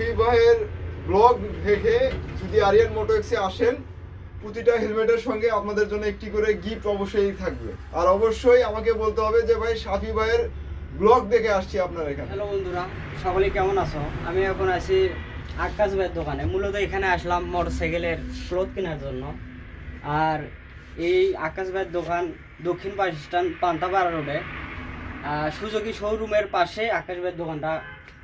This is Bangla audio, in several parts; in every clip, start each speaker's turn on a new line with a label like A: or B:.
A: সাফি ভাইয়ের ব্লগ দেখে যদি আরিয়ান মোটোএক্সে আসেন, প্রতিটা হেলমেটের সঙ্গে আপনাদের জন্য একটি করে গিফট অবশ্যই থাকবে। আর অবশ্যই আমাকে বলতে হবে যে, ভাই, সাফি ভাইয়ের ব্লগ দেখে আসছি আপনার এখানে।
B: হ্যালো বন্ধুরা, সকলে কেমন আছো? আমি এখন আছি আকাশ ভাইয়ের দোকানে। মূলত এখানে আসলাম মোটরসাইকেলের ক্লোথ কেনার জন্য। আর এই আকাশ ভাইয়ের দোকান দক্ষিণ স্ট্যান্ড পান্তাপাড়া রোডে। সুজুকি শোরুমের পাশে আকাশ ভাইয়ের দোকানটা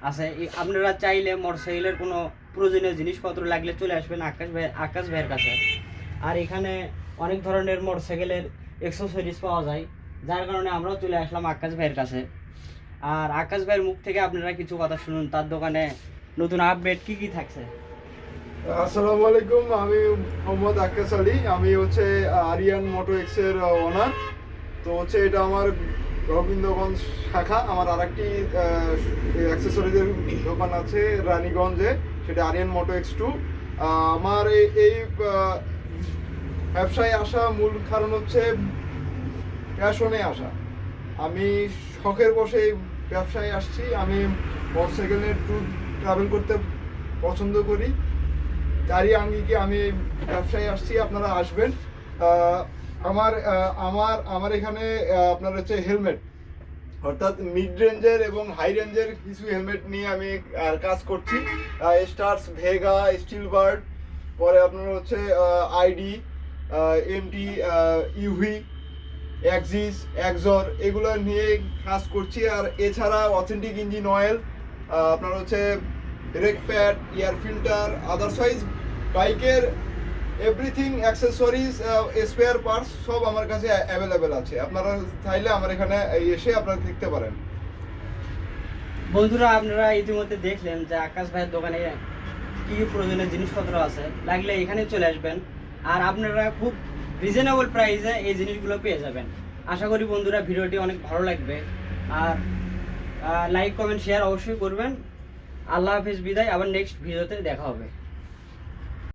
B: আছে। আপনারা চাইলে মোটরসাইকেলের কোনো প্রয়োজনীয় জিনিসপত্র লাগলে চলে আসবেন আকাশ ভাই আকাশ ভাইয়ের কাছে। আর এখানে অনেক ধরনের মোটরসাইকেলের এক্সেসরিজ পাওয়া যায়। যার কারণে আমরাও চলে আসলাম আকাশ ভাইয়ের কাছে। আর আকাশ ভাইয়ের মুখ থেকে আপনারা কিছু কথা শুনুন। তার দোকানে নতুন আপডেট কি কি থাকছে?
A: আসসালামু আলাইকুম, আমি মোহাম্মদ আকাশ আলী। আমি হচ্ছে আরিয়ান মোটো এক্সের ওনার তো হচ্ছে এটা আমার রবীন্দ্রগঞ্জ শাখা, আমার আর একটি অ্যাক্সেসরিজের দোকান আছে রানীগঞ্জে, সেটা আরিয়ান মোটো এক্স টু আমার এই ব্যবসায় আসা মূল কারণ হচ্ছে প্যাশনে আসা। আমি শখের বসে এই ব্যবসায় আসছি, আমি মোটরসাইকেলে ট্যুর ট্রাভেল করতে পছন্দ করি। তারই আঙ্গিকে আমি ব্যবসায় আসছি, আপনারা আসবেন। আমার আমার আমার এখানে আপনার হচ্ছে হেলমেট। অর্থাৎ মিড রেঞ্জের এবং হাই রেঞ্জের কিছু হেলমেট নিয়ে আমি কাজ করছি। স্টার্স ভেগা স্টিল বার্ড পরে আপনার হচ্ছে আইডি এমটি ইউভি অ্যাক্সিস অ্যাক্সর এগুলো নিয়ে কাজ করছি। আর এছাড়া অথেন্টিক ইঞ্জিন অয়েল আপনার হচ্ছে brake pad air filter otherwise বাইকের এভরিথিং অ্যাক্সেসরিজ স্পেয়ার পার্টস সব আমার কাছে অ্যাভেলেবেল আছে। আপনারা চাইলে আমার এখানে এসে আপনারা দেখতে পারেন।
B: বন্ধুরা, আপনারা ইতিমধ্যে দেখলেন যে আকাশ ভাইয়ের দোকানে কি প্রয়োজনীয় জিনিসপত্র আছে। লাগলে এখানে চলে আসবেন। আর আপনারা খুব রিজনেবল প্রাইসে এই জিনিসগুলো পেয়ে যাবেন। আশা করি বন্ধুরা, ভিডিওটি অনেক ভালো লাগবে। আর লাইক কমেন্ট শেয়ার অবশ্যই করবেন। আল্লাহ হাফিজ, বিদায়। আবার নেক্সট ভিডিওতে দেখা হবে।